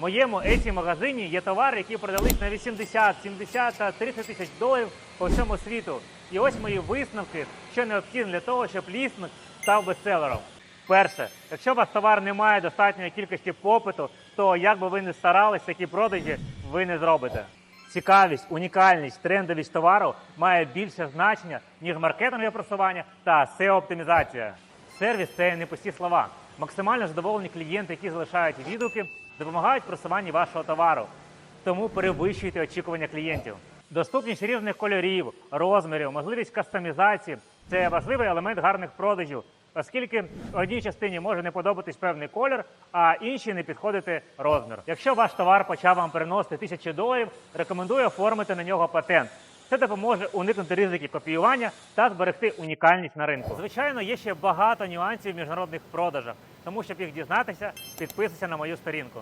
Моєму Etsy магазині є товари, які продались на 80, 70 та 30 тисяч доларів по всьому світу. І ось мої висновки, що необхідно для того, щоб лістинг став бестселером. Перше, якщо у вас товар не має достатньої кількості попиту, то як би ви не старались, такі продажі ви не зробите. Цікавість, унікальність, трендовість товару має більше значення, ніж маркетингове просування та SEO-оптимізація. Сервіс це не пусті слова. Максимально задоволені клієнти, які залишають відгуки, допомагають просуванні вашого товару. Тому перевищуйте очікування клієнтів. Доступність різних кольорів, розмірів, можливість кастомізації це важливий елемент гарних продажів, оскільки одній частині може не подобатись певний колір, а іншій не підходити розмір. Якщо ваш товар почав вам приносити тисячі доларів, рекомендую оформити на нього патент. Це допоможе уникнути ризики копіювання та зберегти унікальність на ринку. Звичайно, є ще багато нюансів в міжнародних продажах, тому щоб їх дізнатися, підписуйся на мою сторінку.